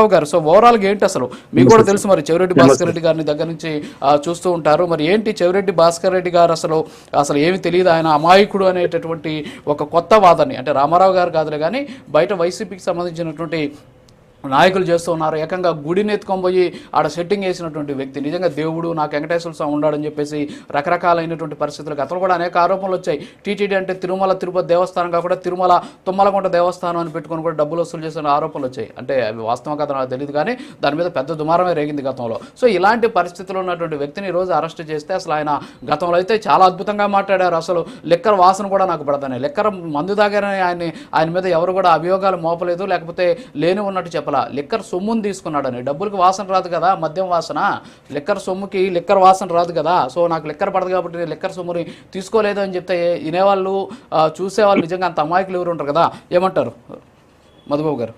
రావు గారు. సో ఓవరాల్గా ఏంటి అసలు? మీకు కూడా తెలుసు మరి చెవిరెడ్డి భాస్కర్ రెడ్డి గారిని దగ్గర నుంచి చూస్తూ ఉంటారు. మరి ఏంటి చెవిరెడ్డి భాస్కర్ రెడ్డి గారు అసలు అసలు ఏమి తెలియదు. ఆయన అమాయకుడు అనేటటువంటి ఒక కొత్త వాదన. అంటే రామారావు గారు కాదులే కానీ బయట వైసీపీకి సంబంధించినటువంటి నాయకులు చేస్తూ ఉన్నారు. ఏకంగా గుడిని ఎత్తుకొని పోయి ఆడ సెట్టింగ్ వేసినటువంటి వ్యక్తి. నిజంగా దేవుడు నాకు వెంకటేశ్వర స్వామి ఉన్నాడని చెప్పేసి రకరకాలైనటువంటి పరిస్థితులు గతంలో కూడా అనేక ఆరోపణలు వచ్చాయి. టీటీడీ అంటే తిరుమల తిరుపతి దేవస్థానం కాకుండా తిరుమల తుమ్మలగుంట దేవస్థానం అని పెట్టుకొని కూడా డబ్బులు వసూలు చేసిన ఆరోపణలు వచ్చాయి. అంటే అవి వాస్తవం కథ నాకు తెలియదు కానీ దాని మీద పెద్ద దుమారమే రేగింది గతంలో. సో ఇలాంటి పరిస్థితుల్లో ఉన్నటువంటి వ్యక్తిని ఈరోజు రోజు అరెస్ట్ చేస్తే అసలు ఆయన గతంలో అయితే చాలా అద్భుతంగా మాట్లాడారు. అసలు లెక్కర్ వాసన కూడా నాకు పడదని. లెక్కర్ మందు దాగారని ఆయన ఆయన మీద ఎవరు కూడా అభియోగాలు మోపలేదు. లేకపోతే లేని ఉన్నట్టు చెప్పలా లిక్కర్ సొమ్ముని తీసుకున్నాడని. డబ్బులకి వాసన రాదు కదా మద్యం వాసన. లిక్కర్ సొమ్ముకి లిక్కర్ వాసన రాదు కదా. సో నాకు లిక్కర్ పడదు కాబట్టి నేను లిక్కర్ సొమ్ముని తీసుకోలేదు అని చెప్తే వినేవాళ్ళు చూసేవాళ్ళు నిజంగా అంత అమాయకులు ఎవరు ఉంటారు కదా? ఏమంటారు మధుబాబు గారు?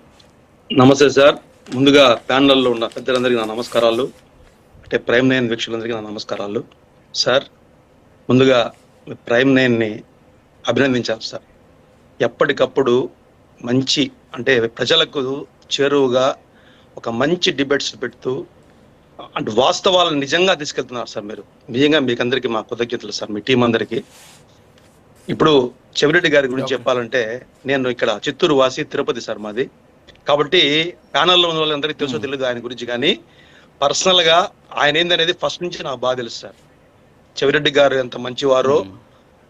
నమస్తే సార్. ముందుగా ప్యానల్లో ఉన్న పెద్దలందరికీ నా నమస్కారాలు. అంటే ప్రైమ్ నైన్ వీక్షకులందరికీ నా నమస్కారాలు. సార్ ముందుగా ప్రైమ్ నైన్ని అభినందించాలి సార్. ఎప్పటికప్పుడు మంచి అంటే ప్రజలకు చేరువుగా ఒక మంచి డిబేట్స్ పెడుతూ అంటే వాస్తవాలను నిజంగా తీసుకెళ్తున్నారు సార్ మీరు. నిజంగా మీకు అందరికీ మా కృతజ్ఞతలు సార్ మీ టీం అందరికీ ఇప్పుడు చెవిరెడ్డి గారి గురించి చెప్పాలంటే నేను ఇక్కడ చిత్తూరు వాసి తిరుపతి సార్ మాది. కాబట్టి ప్యానల్లో ఉన్న వాళ్ళందరికీ తెలుసో తెలియదు ఆయన గురించి కానీ పర్సనల్గా ఆయన ఏందనేది ఫస్ట్ నుంచి నాకు బాగా తెలుసు సార్. చెవిరెడ్డి గారు ఎంత మంచివారో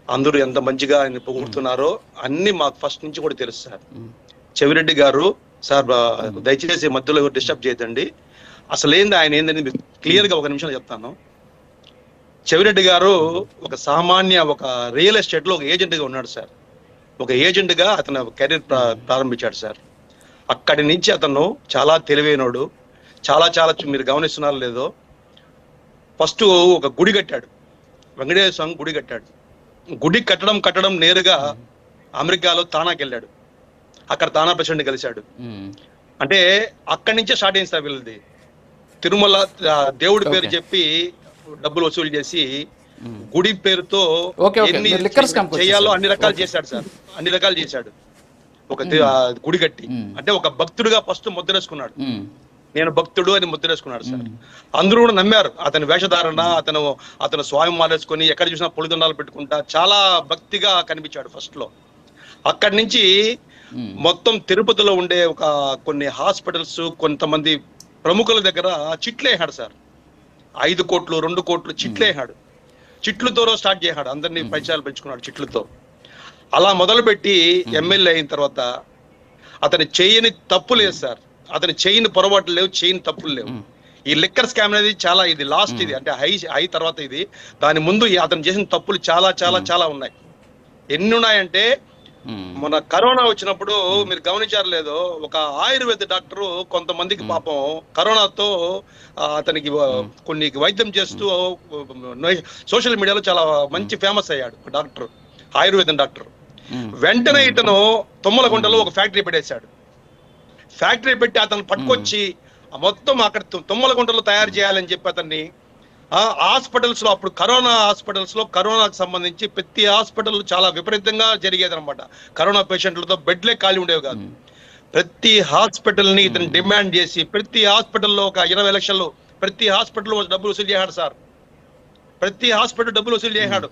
అందరూ ఎంత మంచిగా ఆయన పొగుడుతున్నారో అన్ని మాకు ఫస్ట్ నుంచి కూడా తెలుసు సార్. చెవిరెడ్డి గారు సార్ దయచేసి మధ్యలో డిస్టర్బ్ చేయదండి అసలు ఏంది ఆయన ఏందని క్లియర్గా ఒక నిమిషం చెప్తాను. చెవిరెడ్డి గారు ఒక సామాన్య ఒక రియల్ ఎస్టేట్లో ఒక ఏజెంట్గా ఉన్నాడు సార్. ఒక ఏజెంట్గా అతను కెరీర్ ప్రారంభించాడు సార్. అక్కడి నుంచి అతను చాలా తెలివైనోడు. చాలా చాలా మీరు గమనిస్తున్నారో లేదో. ఫస్ట్ ఒక గుడి కట్టాడు. వెంకటేశ్వర స్వామి గుడి కట్టాడు. గుడి కట్టడం కట్టడం నేరుగా అమెరికాలో తానాకెళ్ళాడు. అక్కడ తానా ప్రెసిడెంట్ కలిశాడు. అంటే అక్కడి నుంచే స్టార్ట్ అయింది సార్ వీళ్ళది. తిరుమల దేవుడి పేరు. చెప్పి డబ్బులు వసూలు చేసి గుడి పేరుతో. ఎన్ని చేయాలో. అన్ని రకాలు చేశాడు సార్. అన్ని రకాలు చేశాడు. ఒక గుడి కట్టి. అంటే ఒక భక్తుడిగా ఫస్ట్ ముద్రేసుకున్నాడు. నేను భక్తుడు అని ముద్రేసుకున్నాడు సార్. అందరూ కూడా నమ్మారు. అతని వేషధారణ అతను అతను స్వామి మాలేసుకొని ఎక్కడ చూసినా పొలిదండాలు పెట్టుకుంటా చాలా భక్తిగా కనిపించాడు ఫస్ట్లో అక్కడి నుంచి మొత్తం తిరుపతిలో ఉండే ఒక కొన్ని హాస్పిటల్స్ కొంతమంది ప్రముఖుల దగ్గర చిట్లేసాడు సార్. ఐదు కోట్లు రెండు కోట్లు చిట్లేసాడు చిట్లతో స్టార్ట్ చేశాడు. అందరినీ పైసలు పెంచుకున్నాడు చిట్లతో. అలా మొదలుపెట్టి ఎమ్మెల్యే అయిన తర్వాత అతని చేయని తప్పు లేదు సార్? అతని చేయని పొరపాట్లు లేవు చేయని తప్పులు లేవు. ఈ లిక్కర్ స్కామ్ అనేది చాలా ఇది లాస్ట్ ఇది. అంటే హై హై తర్వాత ఇది. దాని ముందు అతను చేసిన తప్పులు చాలా చాలా చాలా ఉన్నాయి. ఎన్ని ఉన్నాయంటే మన కరోనా వచ్చినప్పుడు మీరు గమనించారు లేదో ఒక ఆయుర్వేద డాక్టర్ కొంతమందికి పాపం కరోనాతో అతనికి ఆ, కొన్ని వైద్యం చేస్తూ సోషల్ మీడియాలో చాలా మంచి ఫేమస్ అయ్యాడు డాక్టర్ ఆయుర్వేదం డాక్టర్. వెంటనే ఇతను తుమ్మలగుంటలో ఒక ఫ్యాక్టరీ పెట్టేశాడు. ఫ్యాక్టరీ పెట్టి అతను పట్టుకొచ్చి మొత్తం అక్కడ తుమ్- తుమ్మలగుంటలో తయారు చేయాలని చెప్పి అతన్ని హాస్పిటల్స్లో అప్పుడు కరోనా హాస్పిటల్స్లో కరోనాకు సంబంధించి ప్రతి హాస్పిటల్ చాలా విపరీతంగా జరిగేది అనమాట కరోనా పేషెంట్లతో బెడ్లే ఖాళీ ఉండేవి కాదు. ప్రతి హాస్పిటల్ని ఇతను డిమాండ్ చేసి ప్రతి హాస్పిటల్లో ఒక ఇరవై లక్షలు ప్రతి హాస్పిటల్ డబ్బులు వసూలు చేశాడు సార్. ప్రతి హాస్పిటల్ డబ్బులు వసూలు చేశాడు.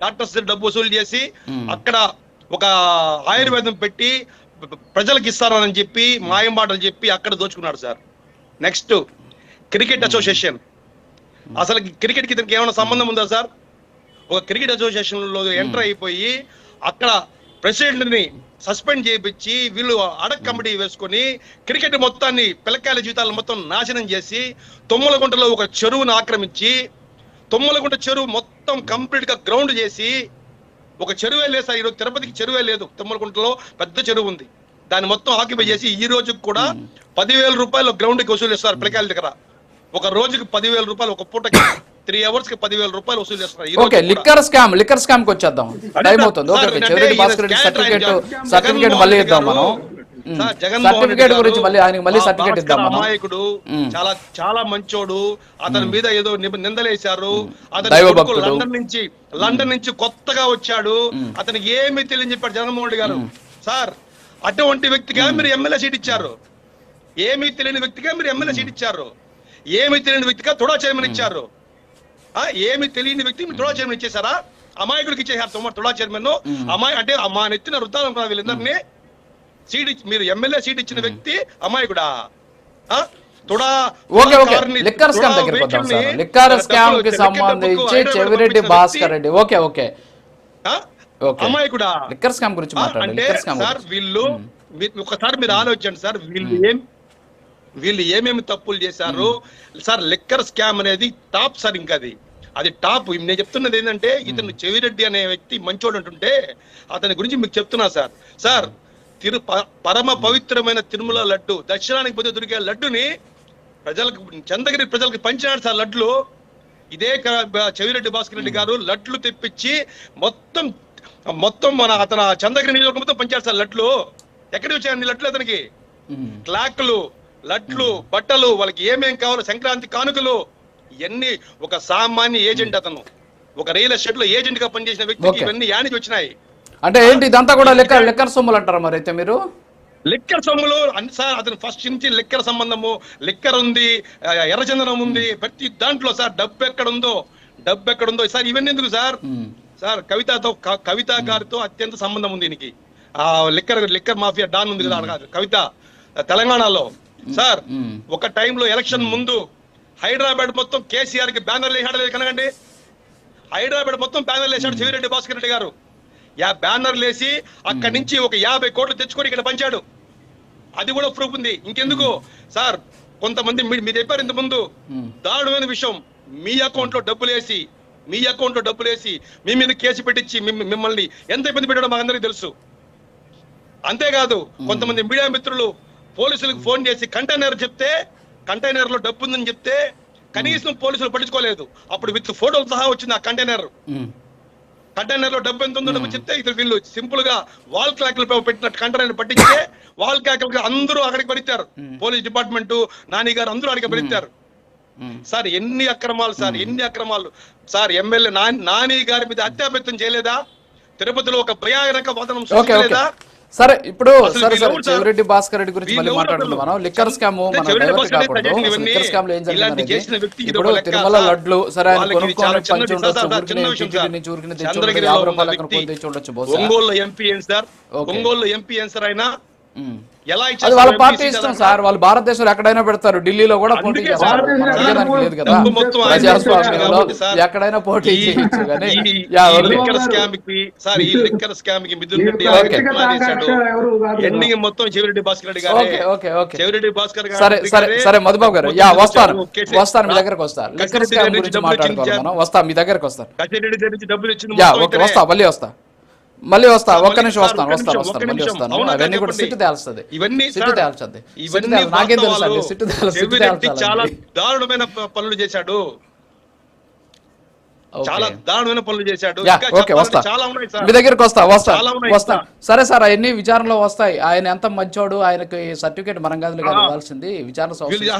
డాక్టర్స్ డబ్బు వసూలు చేసి అక్కడ ఒక ఆయుర్వేదం పెట్టి ప్ర- ప్రజలకు ఇస్తారని చెప్పి మాయం మాటలు చెప్పి అక్కడ దోచుకున్నాడు సార్. Next cricket association. అసలు క్రికెట్కి ఇతనికి ఏమైనా సంబంధం ఉందా సార్? ఒక క్రికెట్ అసోసియేషన్లో ఎంటర్ అయిపోయి అక్కడ ప్రెసిడెంట్ని సస్పెండ్ చేయించి వీళ్ళు అడక్ కమిటీ వేసుకొని క్రికెట్ మొత్తాన్ని పిల్లకాయల జీవితాలు మొత్తం నాశనం చేసి తొమ్మలగుంటలో ఒక చెరువును ఆక్రమించి తొమ్మలగుంట చెరువు మొత్తం కంప్లీట్గా గ్రౌండ్ చేసి ఒక చెరువే లేదు సార్ ఈరోజు తిరుపతికి చెరువే లేదు. తొమ్మలగుంటలో పెద్ద చెరువు ఉంది. దాన్ని మొత్తం ఆక్యుపై చేసి ఈ రోజుకి కూడా పదివేల రూపాయలు గ్రౌండ్కి వసూలు చేస్తారు పిల్లకాయల దగ్గర. ఒక రోజుకి పదివేల రూపాయలు ఒక పూటకి త్రీ అవర్స్కి పదివేల రూపాయలు వసూలు రోజు ఓకే. లిక్కర్ స్కామ్ లిక్కర్ స్కామ్కి వచ్చేద్దాం. టైం అవుతుంది. Okay Chevireddy Bhaskar Reddy certificate certificate మళ్ళీ ఇద్దాం మనం. సర్టిఫికేట్ గారు గురించి మళ్ళీ ఆయనకి మళ్ళీ మా సర్టిఫికేట్ ఇద్దాం అమాయకుడు. చాలా చాలా మంచోడు. అతని మీద ఏదో నిందలేశారు. అతని. లండన్ నుంచి లండన్ నుంచి కొత్తగా వచ్చాడు. అతనికి ఏమీ తెలియని చెప్పాడు జగన్మోహన్ రెడ్డి గారు. సార్ అటువంటి వ్యక్తిగా మీరు ఎమ్మెల్యే సీట్ ఇచ్చారు. ఏమీ తెలియని వ్యక్తిగా మీరు ఎమ్మెల్యే సీట్ ఇచ్చారు. ఏమీ తెలియని వ్యక్తిగా తుడా చైర్మన్ ఇచ్చారు. ఆ ఏమి తెలియని వ్యక్తి మీరు తుడా చైర్మన్ ఇచ్చేసారా అమాయకుడికి ఇచ్చేసారు తుమ్మ తుడా చైర్మన్. అమాయ అంటే మా నెత్తిన అనుకున్నారు వీళ్ళందరినీ సీట్ మీరు ఎమ్మెల్యే సీట్ ఇచ్చిన వ్యక్తి అమాయకుడా? TUDA okay okay. కారుని- లిక్కర్ స్కామ్ తుడా దగ్గరికి వద్దాం వెహికల్ని సార్. లిక్కర్ డబ్బులు- స్కామ్కి లెక్క డబ్బుకు సంబంధించి హైదరాబాద్ చెవిరెడ్డి పంపించిన భాస్కర్ వ్యక్తి, రెడ్డి. Okay okay. ఆ? ఓకే. అమాయకుడా? లిక్కర్ స్కామ్ గురించి ఆ, మాట్లాడండి. అంటే లిక్కర్ స్కామ్ సార్. వీళ్ళు ఒకసారి మీరు ఆలోచించండి సార్. వీళ్ళు ఏం వీళ్ళు ఏమేమి తప్పులు చేశారు సార్ లిక్కర్ స్కామ్ అనేది టాప్ సార్ ఇంకా అది. అది టాప్. నేను చెప్తున్నది ఏంటంటే ఇతను చెవిరెడ్డి అనే వ్యక్తి మంచోడు అంటుంటే అతని గురించి మీకు చెప్తున్నా సార్. సార్ తిరు ప- పరమ పవిత్రమైన తిరుమల లడ్డు దక్షిణానికి పోతే దొరికే లడ్డుని ప్రజలకు చంద్రగిరి ప్రజలకు పంచినాడు సార్ లడ్లు ఇదే చెవిరెడ్డి భాస్కర్ రెడ్డి గారు లడ్లు తెప్పించి మొత్తం మొత్తం మన అతను చంద్రగిరి నియోజకవర్గం మొత్తం పంచాడు సార్ లడ్లు ఎక్కడికి వచ్చాయండి లడ్లు అతనికి. క్లాక్లు. లడ్లు బట్టలు వాళ్ళకి ఏమేం కావాలో సంక్రాంతి కానుకలు ఇవన్నీ ఒక సామాన్య ఏజెంట్ అతను. ఒక రియల్ ఎస్టేట్లో ఏజెంట్గా పనిచేసిన వ్యక్తికి. ఇవన్నీ యానికి వచ్చినాయి. అంటే ఏంటి ఇదంతా కూడా లిక్కర్ లిక్కర్ సొమ్ములు అంటారా మరి అయితే మీరు? లిక్కర్ సొమ్ములు అన్ని సార్ అతను ఫస్ట్ నుంచి లిక్కర్ సంబంధము లిక్కర్ ఉంది ఎర్రచందనం ఉంది ప్రతి దాంట్లో సార్ డబ్బు ఎక్కడ ఉందో డబ్బు ఎక్కడ ఉందో సార్ ఇవన్నీ ఎందుకు సార్? ఉమ్. సార్ కవితతో కవిత గారితో అత్యంత సంబంధం ఉంది దీనికి ఆ లిక్కర్ లిక్కర్ మాఫియా డాన్ ఉంది కాదు. కవిత తెలంగాణలో. సార్. ఒక టైంలో ఎలక్షన్ ముందు హైదరాబాద్ మొత్తం కేసీఆర్కి బ్యానర్లు వేసాడు కనగండి హైదరాబాద్ మొత్తం బ్యానర్లు వేసాడు చెవిరెడ్డి భాస్కర్ రెడ్డి గారు. యా బ్యానర్లు వేసి అక్కడి నుంచి ఒక యాభై కోట్లు తెచ్చుకొని ఇక్కడ పంచాడు. అది కూడా ప్రూఫ్ ఉంది. ఇంకెందుకు? సార్ కొంతమంది మీ- మీరు చెప్పారు ఇంత ముందు. దారుణమైన విషయం. మీ అకౌంట్లో డబ్బులు వేసి మీ అకౌంట్లో డబ్బులు వేసి మీ మీద కేసు పెట్టించి మిమ్- మిమ్మల్ని ఎంత ఇబ్బంది పెట్టడం మాకు అందరికీ తెలుసు. అంతేకాదు కొంతమంది మీడియా మిత్రులు పోలీసులకు ఫోన్ చేసి కంటైనర్ చెప్తే కంటైనర్లో డబ్బు ఉందని చెప్తే కనీసం పోలీసులు పట్టించుకోలేదు. అప్పుడు విత్ ఫోటోలు సహా వచ్చింది ఆ కంటైనర్. కంటైనర్లో డబ్బు ఎంత ఉందో చెప్తే ఇద్దరు వీళ్ళు సింపుల్గా వాల్ క్లాక్లు పెట్టిన కంటైనర్ పట్టించే వాల్ క్లాక్లు అందరూ అక్కడికి పరిచారు పోలీస్ డిపార్ట్మెంట్ నాని గారు అందరూ అక్కడికి పరిచారు ఉమ్. సార్ ఎన్ని అక్రమాలు సార్ ఎన్ని అక్రమాలు? సార్ ఎమ్మెల్యే నాని గారి మీద హత్యాప్రయత్నం చేయలేదా? తిరుపతిలో ఒక భయానక వాదనం సృష్టించలేదా? సరే ఇప్పుడు సరే సరే? చెవిరెడ్డి భాస్కర్ రెడ్డి గురించి మళ్ళీ అసలు? మనం లిక్కర్ స్కామ్ మనం డైవర్ట్ కాకూడదు లిక్కర్ స్కామ్లో ఏం ఇలాంటి జరిగింది చేసిన వ్యక్తికి ఇది ఇప్పుడు తిరుమల. లడ్లు సరే ఆయన కొనుక్కొని చిన్న పంచి ఉండొచ్చు ఊరికనే టీటీడీ. నుంచి ఊరికనే తెచ్చి యాభై ఉన్న రూపాయలు అక్కడ వ్యక్తి కొని తెచ్చి ఉండొచ్చు బహుశా ఒంగోలు ఎంపీ ఏం సార్. ఒంగోలు ఎంపీ ఏం సార్ ఉమ్. ఎలా అది వాళ్ళ పార్టీ ఇష్టం? సార్. వాళ్ళు భారతదేశంలో ఎక్కడైనా పెడతారు. ఢిల్లీలో కూడా పోటీ చేస్తారు. లేదు కదా. ప్రజాస్వామ్యంలో ఎక్కడైనా పోటీ చేయొచ్చు కానీ స్కామ్కి సార్ ఈ లిక్కర్ స్కామ్కి మిథున్ రెడ్డి. ఎండింగ్ మొత్తం చెవిరెడ్డి భాస్కర్ రెడ్డి ఓకే గారే. ఓకే ఓకే చెవిరెడ్డి భాస్కర్ గారు సరే సరే సరే మధుబాబు గారు. యా వస్తాను. వస్తాను మీ దగ్గరకు వస్తాను. లిక్కర్ స్కామ్ గురించి మాట్లాడుకోవాలి మనం వస్తా మీ దగ్గరకు వస్తాను. నుంచి డబ్బులు ఇచ్చింది యా మొత్తం ఓకే. వస్తా మళ్ళీ వస్తా. మళ్ళీ వస్తా ఒక్క నిమిషం వస్తాను వస్తాను వస్తాను మళ్ళీ. వస్తాను అవునా అవన్నీ కూడా. సిట్టు తేల్స్తుంది ఇవన్నీ సిట్టు సిట్టు ఇవన్నీ నాకేం తెలుసు. సిట్టు తేల్ సిట్టు చెవిరెడ్డి చాలా దారుణమైన పనులు చేశాడు. చాలా దారుణమైన పనులు చేశాడు. యా, ఇంకా ఓకే చెప్పాలంటే వస్తా. చాలా ఉన్నాయి సార్. మీ దగ్గరికి వస్తా వస్తా చాలా ఉన్నాయి వస్తా. సార్. సరే అవన్నీ విచారణలో వస్తాయి. ఆయన ఎంత మంచోడు ఆయనకి సర్టిఫికేట్ మరంగాదులు గారు. ఇవ్వాల్సింది. విచారణ సంస్థలు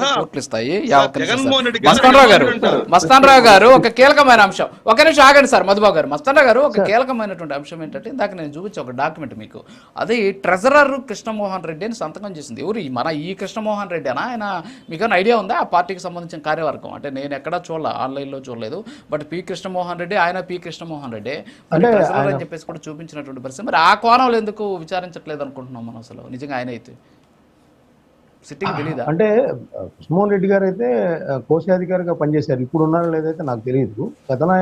మస్తాన్ రావు గారు. మస్తాన్ రావు గారు ఒక కీలకమైన అంశం. ఒక నిమిషం ఆగండి సార్ మధుబాబు గారు. మస్తాన్ రావు గారు ఒక కీలకమైనటువంటి అంశం ఏంటంటే ఇందాక నేను చూపించే ఒక డాక్యుమెంట్ మీకు. అది ట్రెజరర్ కృష్ణమోహన్ రెడ్డి అని సంతకం చేసింది. ఎవరు ఈ- మన ఈ కృష్ణమోహన్ రెడ్డి అనా? ఆయన మీకు ఐడియా ఉందా? ఆ పార్టీకి సంబంధించిన కార్యవర్గం. అంటే నేను ఎక్కడా చూడలే ఆన్లైన్లో చూడలేదు. బట్ పి కృష్ణమోహన్ రెడ్డి ఆయన పి కృష్ణమోహన్ రెడ్డి. అని చెప్పేసి కూడా చూపించినటువంటి పరిస్థితి. మరి ఆ కోణంలో ఎందుకు విచారించట్లేదు అనుకుంటున్నాం మనం అసలు? నిజంగా ఆయన అయితే. సిట్టింగ్ తెలీదా? అంటే కృష్ణమోహన్ రెడ్డి గారు అయితే కోశాధికారిగా పనిచేశారు. ఇప్పుడు ఉన్నారో లేదైతే నాకు తెలియదు గతంలో ఆయన